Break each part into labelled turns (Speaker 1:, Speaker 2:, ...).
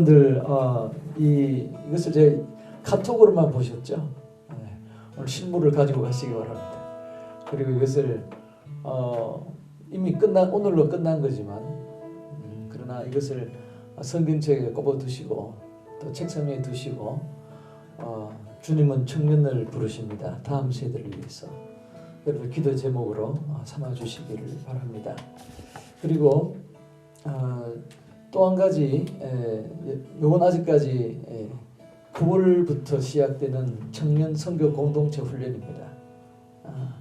Speaker 1: 여러분들 어, 이 이것을 제 카톡으로만 보셨죠? 네. 오늘 실물을 가지고 가시기 바랍니다. 그리고 이것을 어, 이미 끝난 오늘로 끝난 거지만 음, 그러나 이것을 성경책에 꼽아 두시고 또 책상 위에 두시고 어, 주님은 청년을 부르십니다. 다음 세대를 위해서 여러분 기도 제목으로 어, 삼아 주시기를 바랍니다. 그리고 어, 또 한 가지 에, 요건 아직까지 에, 9월부터 시작되는 청년 선교 공동체 훈련입니다. 아,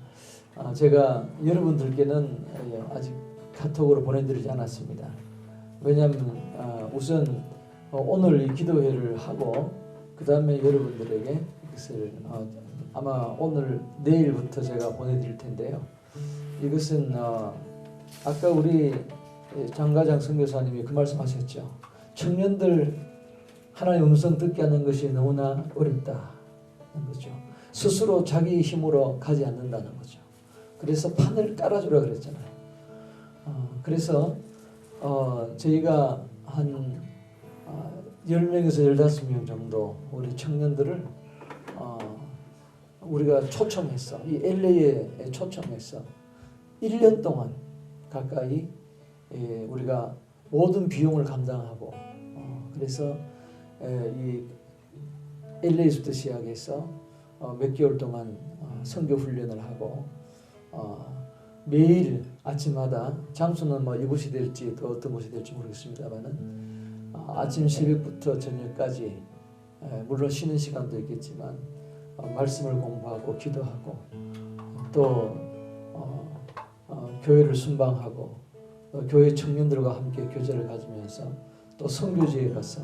Speaker 1: 아, 제가 여러분들께는 에, 아직 카톡으로 보내드리지 않았습니다. 왜냐하면 아, 우선 어, 오늘 이 기도회를 하고 그 다음에 여러분들에게 이것을 어, 아마 오늘 내일부터 제가 보내드릴 텐데요. 이것은 어, 아까 우리 장가장 선교사님이 그 말씀하셨죠. 청년들 하나의 음성 듣게 하는 것이 너무나 어렵다는 거죠. 스스로 자기 힘으로 가지 않는다는 거죠. 그래서 판을 깔아주라 그랬잖아요. 어, 그래서 어, 저희가 한 어, 10명에서 15명 정도 우리 청년들을 어, 우리가 초청했어. 이 LA에 초청했어. 1년 동안 가까이 예, 우리가 모든 비용을 감당하고 어, 그래서 에, 이 LA에서부터 시작해서 어, 몇 개월 동안 어, 선교 훈련을 하고 어, 매일 아침마다 장소는 뭐 이곳이 될지 또 어떤 곳이 될지 모르겠습니다만은 어, 아침 새벽부터 저녁까지 에, 물론 쉬는 시간도 있겠지만 어, 말씀을 공부하고 기도하고 또 어, 어, 교회를 순방하고 어, 교회 청년들과 함께 교제를 가지면서 또 선교지에 가서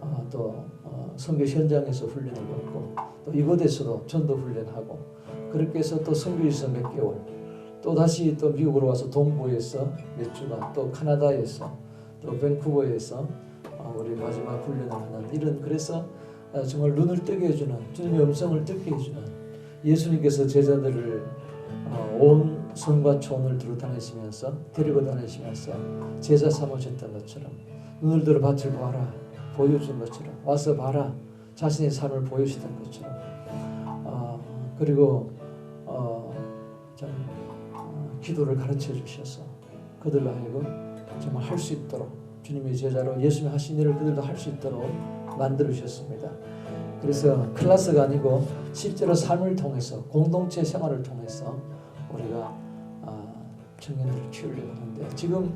Speaker 1: 어, 또 어, 선교 현장에서 훈련을 받고 또 이곳에서도 전도 훈련하고 그렇게 해서 또 선교지에서 몇 개월 또 다시 또 미국으로 와서 동부에서 몇 주간 또 카나다에서 또 밴쿠버에서 어, 우리 마지막 훈련을 하는 이런 그래서 어, 정말 눈을 뜨게 해주는 주님의 음성을 듣게 해주는 예수님께서 제자들을 어, 온 성과 촌을 두루 다니시면서 데리고 다니시면서 제자 삼으셨던 것처럼 눈을 들어 밭을 보아라 보여준 것처럼 와서 봐라 자신의 삶을 보여주던 것처럼 어, 그리고 어, 좀 어, 기도를 가르쳐 주셔서 그들로 하여금 정말 할 수 있도록 주님의 제자로 예수님 하신 일을 그들도 할 수 있도록 만들어 주셨습니다. 그래서 클래스가 아니고 실제로 삶을 통해서 공동체 생활을 통해서 우리가 아, 청년들을 키우려고 하는데 지금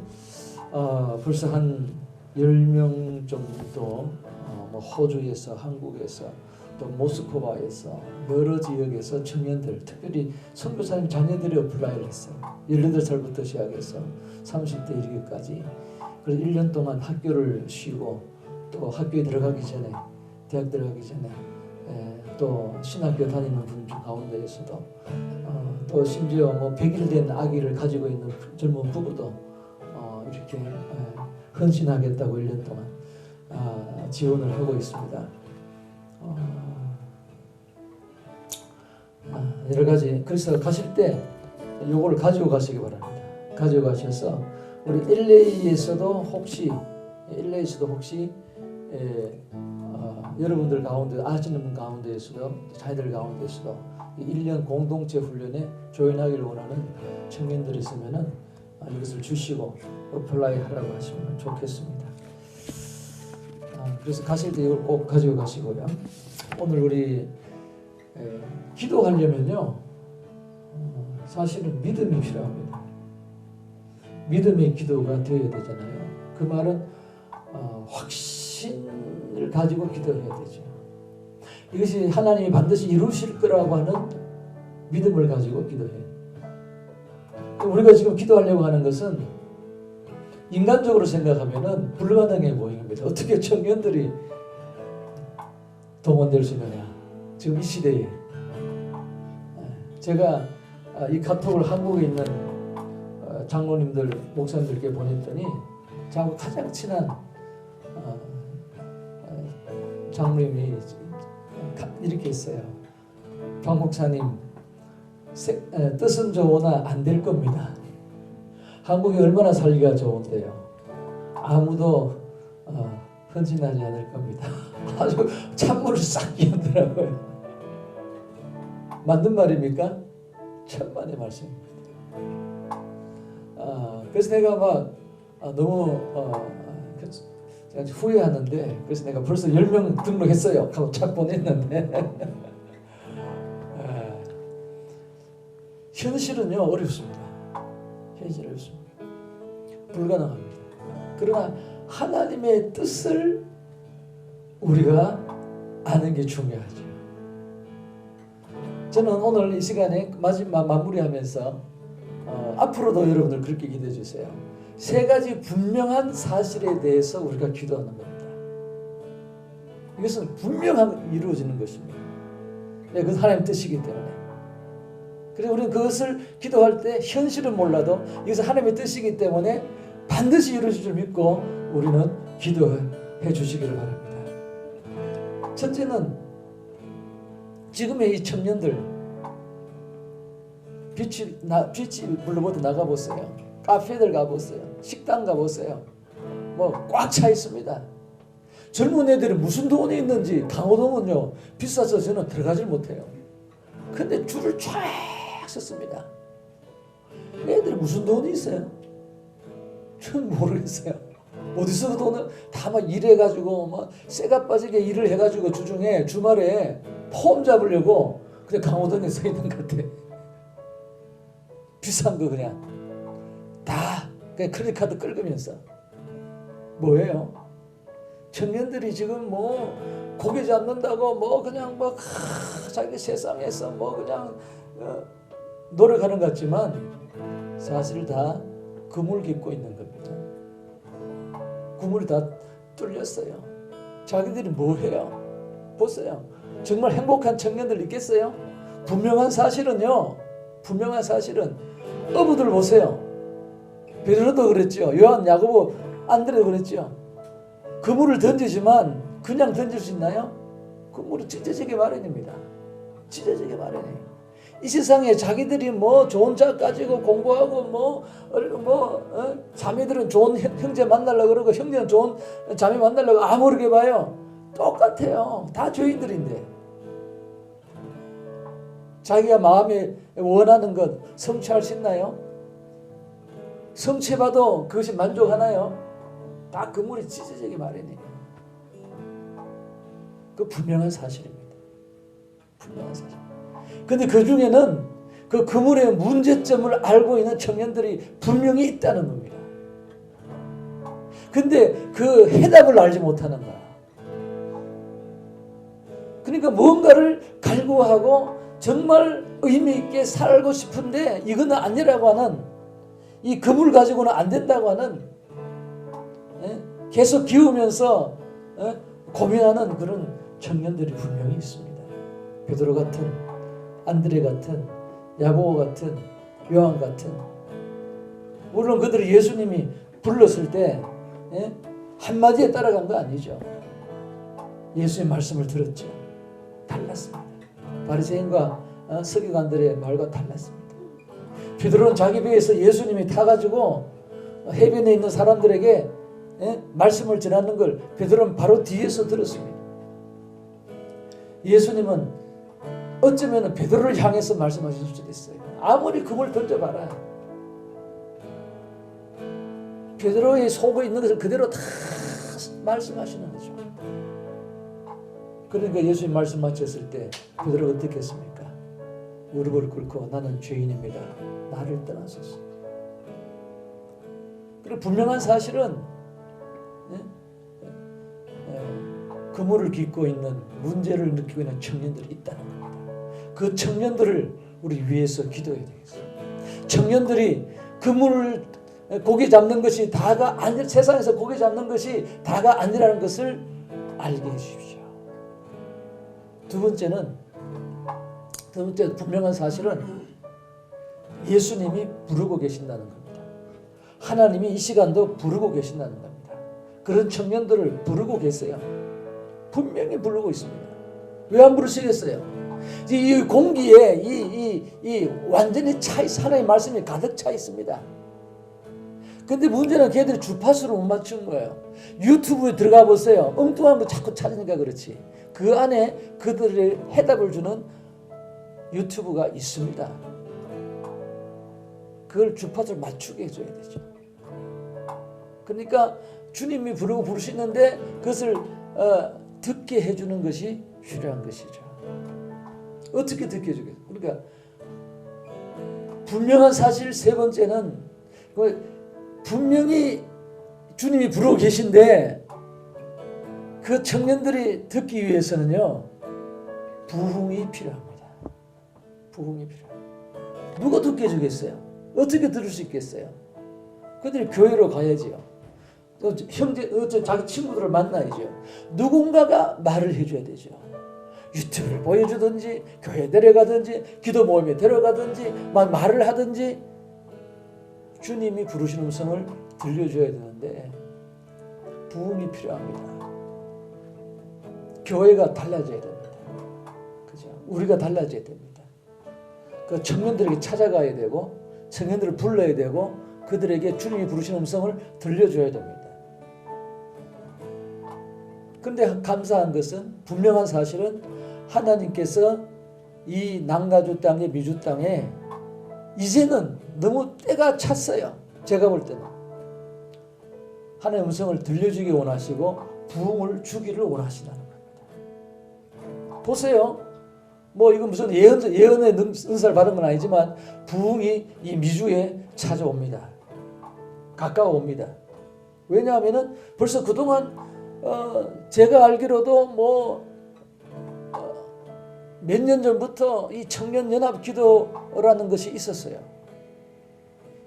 Speaker 1: 어, 벌써 한 10명 정도 어, 뭐 호주에서 한국에서 또 모스크바에서 여러 지역에서 청년들 특별히 선교사님 자녀들이 어플라이를 했어요. 18살부터 시작해서 30대 이르기까지 그래서 1년 동안 학교를 쉬고 또 학교에 들어가기 전에 대학 들어가기 전에 에, 또 신학교 다니는 분중 가운데에서도 어, 또 심지어 뭐 100일 된 아기를 가지고 있는 젊은 부부도 어, 이렇게 에, 헌신하겠다고 1년 동안 아, 지원을 하고 있습니다. 어, 아, 여러 가지 그래서 가실 때 요거를 가지고 가시기 바랍니다. 가지고 가셔서 우리 LA에서도 혹시 LA에서도 혹시 에, 어, 여러분들 가운데 아시는 분 가운데에서도 자녀들 가운데에서도 이 1년 공동체 훈련에 조인하기를 원하는 청년들이 있으면은 아, 이것을 주시고 어플라이 하라고 하시면 좋겠습니다. 아, 그래서 가실 때 이걸 꼭 가지고 가시고요. 오늘 우리 에, 기도하려면요 어, 사실은 믿음이 필요합니다. 믿음의 기도가 되어야 되잖아요. 그 말은 가지고 기도해야 되죠. 이것이 하나님이 반드시 이루실 거라고 하는 믿음을 가지고 기도해요. 우리가 지금 기도하려고 하는 것은 인간적으로 생각하면은 불가능해 보입니다. 어떻게 청년들이 동원될 수 있느냐? 지금 이 시대에 제가 아, 이 카톡을 한국에 있는 어, 장로님들 목사님들께 보냈더니 저하고 가장 친한 어, 어, 장로님이 이렇게 했어요. 박 목사님 뜻은 좋으나 안 될 겁니다. 한국이 얼마나 살기가 좋은데요. 아무도 어, 헌신하지 않을 겁니다. 아주 찬물을 싹 끼얹더라고요. 맞는 말입니까? 천만의 말씀입니다. 아, 그래서 내가 막 아, 너무 어, 그래서 제가 후회하는데 그래서 내가 벌써 10명 등록했어요. 하고 착 보냈는데 아, 현실은요 어렵습니다. 현실 어렵습니다. 불가능합니다. 그러나 하나님의 뜻을 우리가 아는 게 중요하죠. 저는 오늘 이 시간에 마지막 마무리하면서 어, 앞으로도 여러분들 그렇게 기도해 주세요. 세 가지 분명한 사실에 대해서 우리가 기도하는 겁니다. 이것은 분명하게 이루어지는 것입니다. 네, 그것은 하나님 뜻이기 때문에. 그래서 우리는 그것을 기도할 때 현실은 몰라도 이것은 하나님의 뜻이기 때문에 반드시 이루어질 줄 믿고 우리는 기도해 주시기를 바랍니다. 첫째는 지금의 이 청년들 빛이 나 빛이 불러보도 나가 보세요. 카페들 가 보세요. 식당 가 보세요. 뭐 꽉 차 있습니다. 젊은 애들이 무슨 돈이 있는지 강호동은요 비싸서 저는 들어가질 못해요. 근데 줄을 쫙 섰습니다. 애들이 무슨 돈이 있어요? 전 모르겠어요. 어디서 돈을 다 막 일해가지고 막 쇠가 빠지게 일을 해가지고 주중에 주말에 폼 잡으려고 그냥 강호동에 서 있는 것 같아. 비싼 거 그냥 크레딧 카드 긁으면서 뭐예요? 청년들이 지금 뭐 고개 잡는다고 뭐 그냥 뭐 하, 자기 세상에서 뭐 그냥 어, 노력하는 것 같지만 사실 다 그물 깊고 있는 겁니다. 그물이 다 뚫렸어요. 자기들이 뭐 해요? 보세요. 정말 행복한 청년들 있겠어요? 분명한 사실은요. 분명한 사실은 어부들 보세요. 베드로도 그랬죠. 요한, 야고보, 안드레도 그랬죠. 그물을 던지지만 그냥 던질 수 있나요? 그물은 찢어지기 마련입니다. 찢어지기 마련이에요. 이 세상에 자기들이 뭐 좋은 자 가지고 공부하고 뭐, 뭐, 어? 자매들은 좋은 형- 형제 만나려고 그러고 형제는 좋은 자매 만나려고 아무렇게 봐요. 똑같아요. 다 죄인들인데. 자기가 마음에 원하는 것 성취할 수 있나요? 성취해봐도 그것이 만족하나요? 다 그물이 찢어지기 마련이에요. 그 분명한 사실입니다. 분명한 사실. 근데 그 중에는 그 그물의 문제점을 알고 있는 청년들이 분명히 있다는 겁니다. 근데 그 해답을 알지 못하는 거야. 그러니까 뭔가를 갈구하고 정말 의미 있게 살고 싶은데 이거는 아니라고 하는 이 그물 가지고는 안 된다고 하는 예? 계속 기우면서 예? 고민하는 그런 청년들이 분명히 있습니다. 베드로 같은 안드레 같은 야고보 같은 요한 같은 물론 그들이 예수님이 불렀을 때 예? 한마디에 따라간 거 아니죠. 예수의 말씀을 들었죠. 달랐습니다. 바리새인과 어, 서기관들의 말과 달랐습니다. 베드로는 자기 배에서 예수님이 타가지고 해변에 있는 사람들에게 예? 말씀을 전하는 걸 베드로는 바로 뒤에서 들었습니다. 예수님은 어쩌면 베드로를 향해서 말씀하실 수도 있어요. 아무리 그걸 던져봐라. 베드로의 속에 있는 것을 그대로 다 말씀하시는 거죠. 그러니까 예수님 말씀 마쳤을 때 베드로가 어떻게 했습니까? 무릎을 꿇고 나는 죄인입니다. 나를 떠나소서. 그리고 분명한 사실은 예? 예, 그물을 깃고 있는 문제를 느끼고 있는 청년들이 있다는 겁니다. 그 청년들을 우리 위해서 기도해야 되겠어요. 청년들이 그물을 고기 잡는 것이 다가 아니 세상에서 고기 잡는 것이 다가 아니라는 것을 알게 해주십시오. 두 번째는 두 번째 분명한 사실은 예수님이 부르고 계신다는 겁니다. 하나님이 이 시간도 부르고 계신다는 겁니다. 그런 청년들을 부르고 계세요. 분명히 부르고 있습니다. 왜 안 부르시겠어요? 이 공기에 이, 이, 이 완전히 차 있, 하나님의 말씀이 가득 차 있습니다. 근데 문제는 걔들이 주파수를 못 맞춘 거예요. 유튜브에 들어가 보세요. 엉뚱한 거 자꾸 찾으니까 그렇지. 그 안에 그들의 해답을 주는 유튜브가 있습니다. 그걸 주파수를 맞추게 해줘야 되죠. 그러니까 주님이 부르고 부르시는데 그것을 어, 듣게 해주는 것이 필요한 것이죠. 어떻게 듣게 해주겠어요? 그러니까 분명한 사실 세 번째는 그 분명히 주님이 부르고 계신데 그 청년들이 듣기 위해서는요 부흥이 필요합니다. 부흥이 필요합니다. 누가 듣게 해주겠어요? 어떻게 들을 수 있겠어요? 그들이 교회로 가야지요. 또 형제, 어째 자기 친구들을 만나야죠. 누군가가 말을 해줘야 되죠. 유튜브를 보여주든지 교회 데려가든지 기도 모임에 데려가든지 막 말을 하든지 주님이 부르시는 음성을 들려줘야 되는데 부흥이 필요합니다. 교회가 달라져야 됩니다. 그죠? 우리가 달라져야 됩니다. 그 청년들에게 찾아가야 되고 청년들을 불러야 되고 그들에게 주님이 부르시는 음성을 들려줘야 됩니다. 근데 감사한 것은 분명한 사실은 하나님께서 이 남가주 땅의 미주 땅에 이제는 너무 때가 찼어요. 제가 볼 때는 하나님의 음성을 들려주기 원하시고 부흥을 주기를 원하시다는 겁니다. 보세요. 뭐 이건 무슨 예언 예언의 능- 은사를 받은 건 아니지만 부흥이 이 미주에 찾아옵니다. 가까워옵니다. 왜냐하면은 벌써 그동안 어, 제가 알기로도 뭐 몇 년 전부터 이 청년 연합 기도라는 것이 있었어요.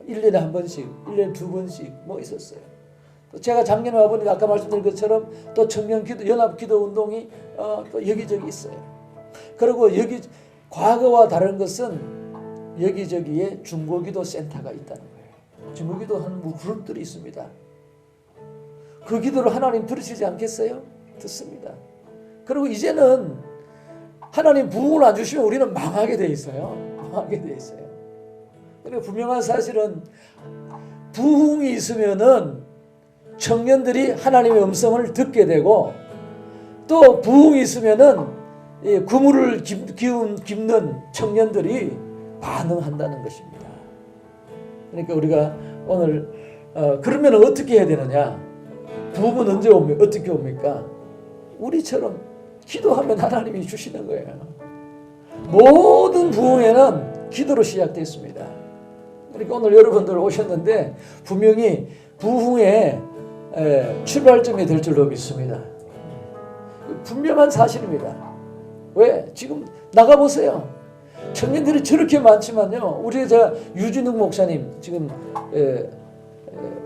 Speaker 1: 1년에 한 번씩, 1년에 두 번씩 뭐 있었어요. 또 제가 작년에 와보니까 아까 말씀드린 것처럼 또 청년 기도 연합 기도 운동이 어, 또 여기저기 있어요. 그리고 여기 과거와 다른 것은 여기저기에 중고기도 센터가 있다는 거예요. 중고기도 하는 뭐 그룹들이 있습니다. 그 기도를 하나님 들으시지 않겠어요? 듣습니다. 그리고 이제는 하나님 부흥을 안 주시면 우리는 망하게 돼 있어요. 망하게 돼 있어요. 그리고 분명한 사실은 부흥이 있으면은 청년들이 하나님의 음성을 듣게 되고 또 부흥이 있으면은 이 구물을 깁- 기운 깁는 청년들이 반응한다는 것입니다. 그러니까 우리가 오늘 어, 그러면 어떻게 해야 되느냐? 부흥은 언제 옵니까? 어떻게 옵니까? 우리처럼 기도하면 하나님이 주시는 거예요. 모든 부흥에는 기도로 시작됐습니다. 그러니까 오늘 여러분들 오셨는데 분명히 부흥의 에, 출발점이 될 줄로 믿습니다. 분명한 사실입니다. 왜? 지금 나가 보세요. 청년들이 저렇게 많지만요. 우리 제가 유진욱 목사님 지금 에, 에,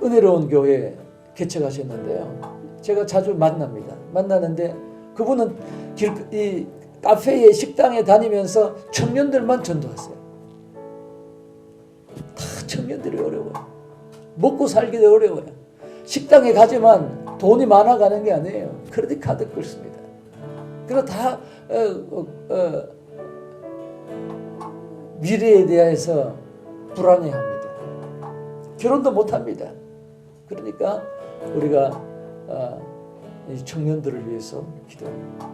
Speaker 1: 은혜로운 교회 개척하셨는데요. 제가 자주 만납니다. 만나는데 그분은 길, 이 카페에 식당에 다니면서 청년들만 전도하세요. 다 청년들이 어려워요. 먹고 살기도 어려워요. 식당에 가지만 돈이 많아가는 게 아니에요. 크레딧 카드 끌습니다. 그래서 다 어, 어, 어, 미래에 대해서 불안해합니다. 결혼도 못합니다. 그러니까 우리가 어, 이 청년들을 위해서 기도합니다.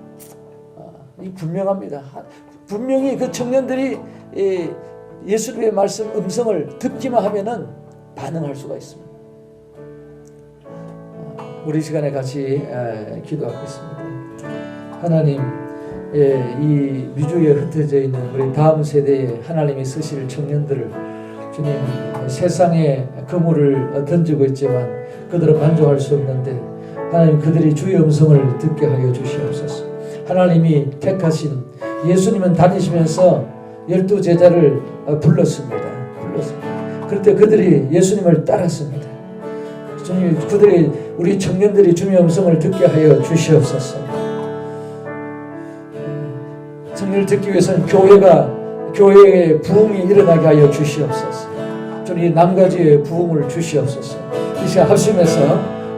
Speaker 1: 아, 이 분명합니다. 하- 분명히 그 청년들이 이 예수님의 말씀 음성을 듣기만 하면은 반응할 수가 있습니다. 아, 우리 시간에 같이 에, 기도하겠습니다. 하나님, 예, 이 미주에 흩어져 있는 우리 다음 세대에 하나님이 쓰실 청년들을 주님 세상에 그물을 던지고 있지만 그들은 만족할 수 없는데 하나님 그들이 주의 음성을 듣게 하여 주시옵소서. 하나님이 택하신 예수님은 다니시면서 열두 제자를 어, 불렀습니다. 불렀습니다. 그럴 때 그들이 예수님을 따랐습니다. 주님 그들이 우리 청년들이 주님의 음성을 듣게 하여 주시옵소서. 성령을 듣기 위해서는 교회가 교회의 부흥이 일어나게 하여 주시옵소서. 주님 남가지의 부흥을 주시옵소서. 이 시간 합심해서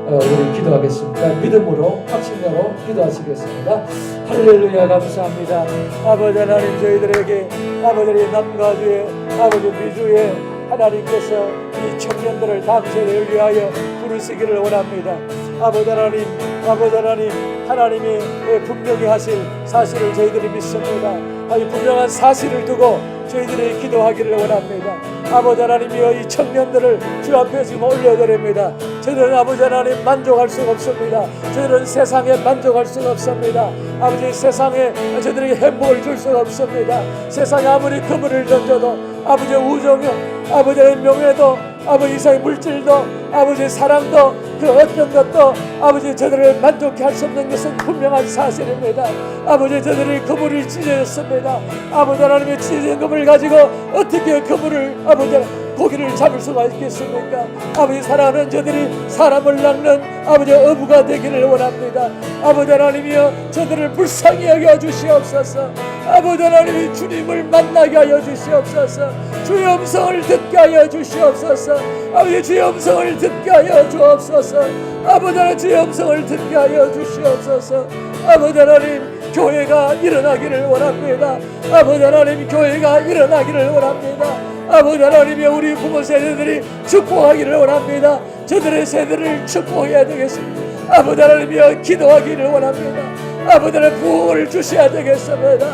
Speaker 1: 어, 우리 기도하겠습니다. 믿음으로 확신으로 기도하시겠습니다. 할렐루야 감사합니다. 아버지 하나님 저희들에게 아버지 남가주의 아버지 미주의 하나님께서 이 청년들을 세대를 위하여 부르시기를 원합니다. 아버지 하나님, 아버지 하나님, 하나님이 분명히 하실 사실을 저희들이 믿습니다. 아, 이 분명한 사실을 두고 저희들이 기도하기를 원합니다. 아버지 하나님이여 이 청년들을 주 앞에 지금 올려드립니다. 저희들은 아버지 하나님 만족할 수가 없습니다. 저희들은 세상에 만족할 수가 없습니다. 아버지 세상에 저희들에게 행복을 줄 수가 없습니다. 세상에 아무리 그물을 던져도 아버지 우정요 아버지의 명예도 아버지 이상의 물질도 아버지 사랑도 그 어떤 것도 아버지 저들을 만족케 할 수 없는 것은 분명한 사실입니다. 아버지 저들이 그물을 찢어졌습니다. 아버지 하나님의 찢어진 그물을 가지고 어떻게 그물을 아버지 고기를 잡을 수가 있겠습니까? 아버지 사랑하는 저들이 사람을 낚는 아버지 어부가 되기를 원합니다. 아버지 하나님이여 저들을 불쌍히 여겨 주시옵소서. 아버지 하나님이 주님을 만나게 하여 주시옵소서. 주의 음성을 듣게 하여 주시옵소서. 아버지 주의 음성을 듣게 하여 주옵소서. 아버지 하나님 주의 음성을 듣게 하여 주시옵소서. 아버지 하나님 교회가 일어나기를 원합니다. 아버지 하나님 교회가 일어나기를 원합니다. 아버지 하나님이 우리 부모 세대들이 축복하기를 원합니다. 저들의 세대를 축복해야 되겠습니다. 아버지 하나님이여 기도하기를 원합니다. 아버지 하나님 부흥을 주셔야 되겠습니다.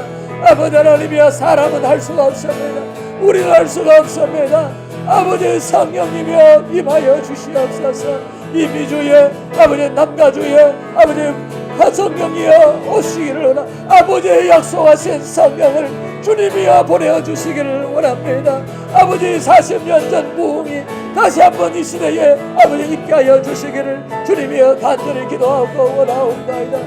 Speaker 1: 아버지 하나님이여 사람은 할 수가 없습니다. 우리는 할 수가 없습니다. 아버지 성령님이여 임하여 주시옵소서. 이 미주에 아버지 남가주에 아버지 성령이여 오시기를 원하 아버지의 약속하신 성령을 주님이여 보내주시기를 원합니다. 아버지 40년 전 부흥이 다시 한번 이 시대에 아버지 있게 하여 주시기를 주님이여 간절히 기도하고 원하옵나이다.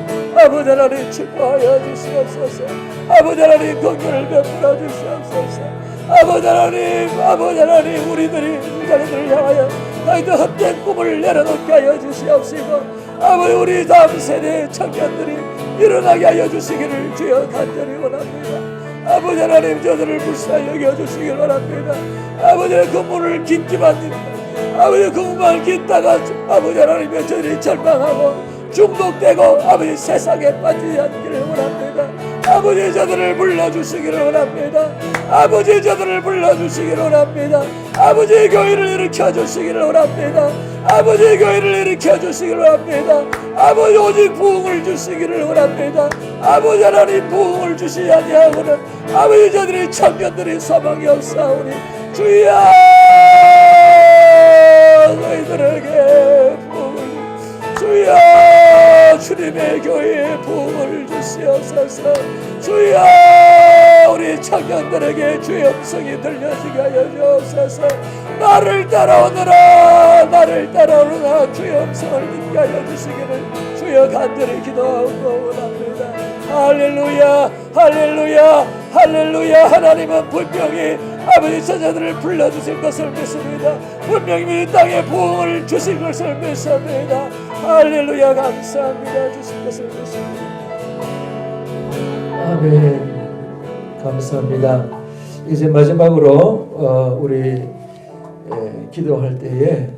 Speaker 1: 아버지 하나님 축복하여 주시옵소서. 아버지 하나님 긍휼을 베풀어 주시옵소서. 아버지 하나님 아버지 하나님 우리들이 자녀들을 향하여 너희들 헛된 꿈을 내려놓게 하여 주시옵시고 아버지 우리 다음 세대 청년들이 일어나게 하여 주시기를 주여 간절히 원합니다. 아버지 하나님 저들을 불쌍히 여겨주시기를 원합니다. 아버지의 그 문을 긴기만 아버지 그 문만 긴다가 아버지 하나님의 저들이 절망하고 중독되고 아버지 세상에 빠지지 않기를 원합니다 아버지 저들을 불러주시기를 원합니다. 아버지 저들을 불러주시기를 원합니다. 아버지의 교회를 일으켜 주시기를 원합니다. 아버지의 교회를 일으켜 주시기를 원합니다. 아버지 오직 부흥을 주시기를 원합니다. 아버지 하나님 부흥을 주시지 아니하고는 아버지 저들의 청년들이 소망이 없사오니 주여 너희들에게 부흥을 주여 주님의 교회에 부흥을 주시옵소서. 주여 우리 청년들에게 주의 음성이 들려지게 하여 주옵소서. 나를 따라오너라 나를 따라오너라 주의 음성을 듣게 하여 주시기를 주여 간절히 기도하고 원합니다. 할렐루야 할렐루야 할렐루야. 하나님은 분명히 아버지 자녀들을 불러주실 것을 믿습니다. 분명히 이 땅에 부흥을 주실 것을 믿습니다 할렐루야 감사합니다 것을 믿습니다 아멘 감사합니다 이제 마지막으로 어, 우리 에, 기도할 때에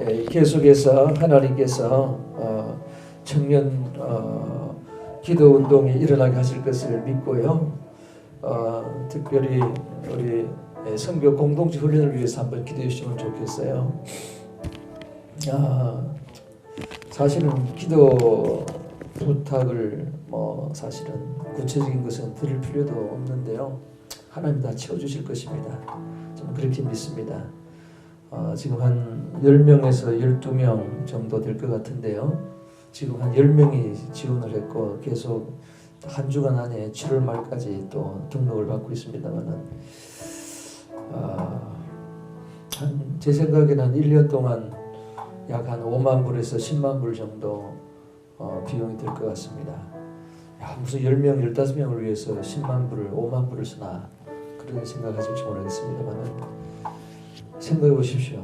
Speaker 1: 에, 계속해서 하나님께서 어, 청년 어, 기도 운동이 일어나게 하실 것을 믿고요. 어, 특별히 우리 에, 성교 공동체 훈련을 위해서 한번 기도해 주시면 좋겠어요. 아, 사실은 기도 부탁을 뭐 사실은 구체적인 것은 드릴 필요도 없는데요. 하나님 다 채워주실 것입니다. 저는 그렇게 믿습니다. 어, 지금 한 10명에서 12명 정도 될 것 같은데요. 지금 한 10명이 지원을 했고 계속 한 주간 안에 7월 말까지 또 등록을 받고 있습니다만은 어, 한제 생각에는 한 1년 동안 약 한 5만 불에서 10만 불 정도 어, 비용이 될것 같습니다. 야, 무슨 10명, 15명을 위해서 10만 불을, 5만 불을 쓰나 그런 생각하실지 모르겠습니다만은 생각해 보십시오.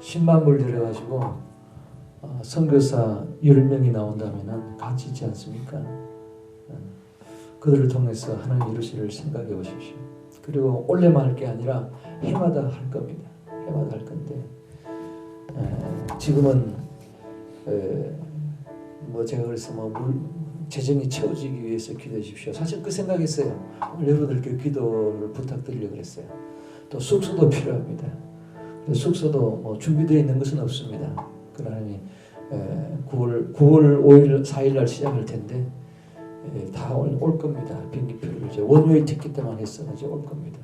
Speaker 1: 10만 불 들여가지고 어, 선교사 10명이 나온다면 가치 있지 않습니까? 어, 그들을 통해서 하나님 이루시를 생각해 보십시오. 그리고 올해만 할 게 아니라 해마다 할 겁니다. 해마다 할 건데 에, 지금은 에, 뭐 제가 그래서 뭐 물, 재정이 채워지기 위해서 기도해 주십시오. 사실 그 생각했어요. 오늘 여러분들께 기도를 부탁드리려고 그랬어요. 또 숙소도 필요합니다. 숙소도 뭐 준비되어 있는 것은 없습니다. 그러니 9월 9월 5일 4일 날 시작할 텐데 에, 다올 올 겁니다. 비행기표를 이제 원웨이 티켓만 했어 이제 올 겁니다.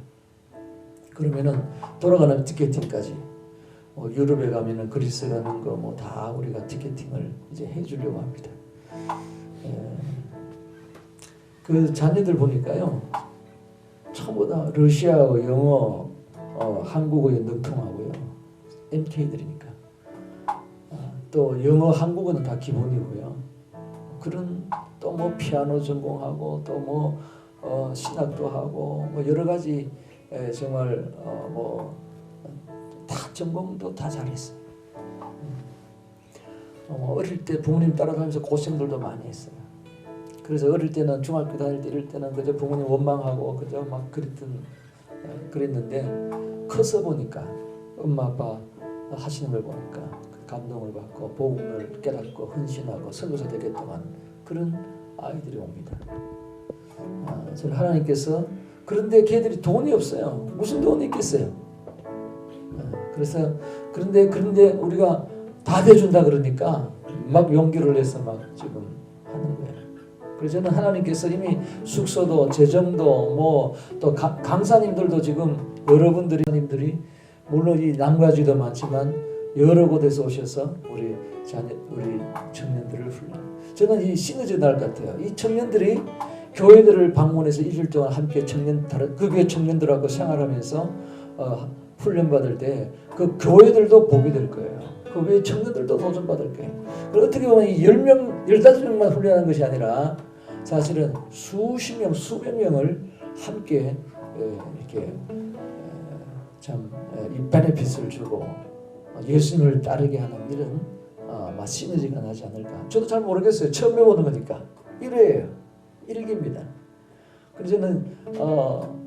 Speaker 1: 그러면은 돌아가는 티켓팅까지 뭐 유럽에 가면은 그리스 가는 거 뭐 다 우리가 티켓팅을 이제 해주려고 합니다. 에, 그 자녀들 보니까요 처음보다 러시아어, 영어, 어, 한국어에 능통하고요 MK들이니까 아, 또 영어, 한국어는 다 기본이고요. 그런 또 뭐 피아노 전공하고 또뭐 어, 신학도 하고 뭐 여러 가지 에, 정말 어, 뭐 다 전공도 다 잘했어요. 음. 어, 어릴 때 부모님 따라다니면서 고생들도 많이 했어요. 그래서 어릴 때는 중학교 다닐 때 이럴 때는 그저 부모님 원망하고 그저 막 그랬던 에, 그랬는데 커서 보니까 엄마 아빠 하시는 걸 보니까 그 감동을 받고 복음을 깨닫고 헌신하고 선교사 되겠다만 그런 아이들이 옵니다. 아, 저는 하나님께서 그런데 걔들이 돈이 없어요. 무슨 돈이 있겠어요? 아, 그래서 그런데 그런데 우리가 다 대준다 그러니까 막 용기를 내서 막 지금 하는 거예요. 그래서 저는 하나님께서 이미 숙소도 재정도 뭐 또 강사님들도 지금 여러분들이 님들이 물론 이 남가주도 많지만 여러 곳에서 오셔서 우리 자녀 우리 청년들을 훈련. 저는 이 시너지 날 같아요. 이 청년들이 교회들을 방문해서 일주일 동안 함께 청년 그 교회 청년들하고 생활하면서 어, 훈련 받을 때 그 교회들도 복이 될 거예요. 그 교회 청년들도 도전 받을 거예요. 그리고 어떻게 보면 이 10명, 15명만 훈련하는 것이 아니라 사실은 수십 명, 수백 명을 함께 에, 이렇게 참이 베네핏을 주고 예수님을 따르게 하는 이런 어, 시너지가 나지 않을까. 저도 잘 모르겠어요. 처음 해보는 거니까. 1회예요. 1기입니다. 그래서 저는 어,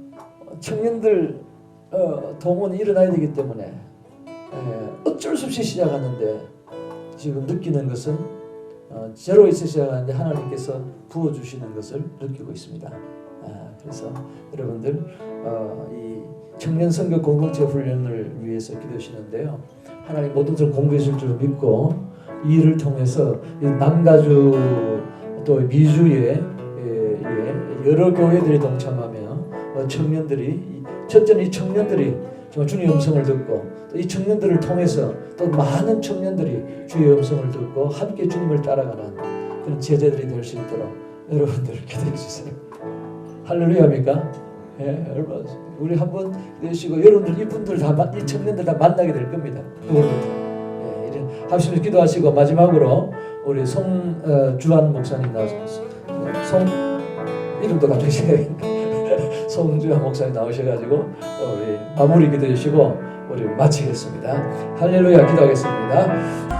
Speaker 1: 청년들 어, 동원이 일어나야 되기 때문에 에, 어쩔 수 없이 시작하는데 지금 느끼는 것은 어, 제로에서 시작하는데 하나님께서 부어주시는 것을 느끼고 있습니다. 아, 그래서 여러분들 어, 이 청년 선교 공동체 훈련을 위해서 기도하시는데요. 하나님 모든 것을 공부해 줄줄 믿고 이 일을 통해서 이 남가주 또 미주의 예, 예, 여러 교회들이 동참하며 어, 청년들이 첫째는 이 청년들이 정말 주님의 음성을 듣고 또 이 청년들을 통해서 또 많은 청년들이 주의 음성을 듣고 함께 주님을 따라가는 그런 제자들이 될 수 있도록 여러분들 기도해 주세요. 할렐루야입니까? 예, 여러분 우리 한번 되시고 여러분들 이분들 다 이 청년들 다 만나게 될 겁니다. 누구부터? 예, 이런 합심해서 기도하시고 마지막으로 우리 송주한 어, 목사님 나오셨습 송 이름도 갑자기 생각이 송주한 목사님 나오셔가지고 우리 마무리 기도해 주시고 우리 마치겠습니다. 할렐루야 기도하겠습니다.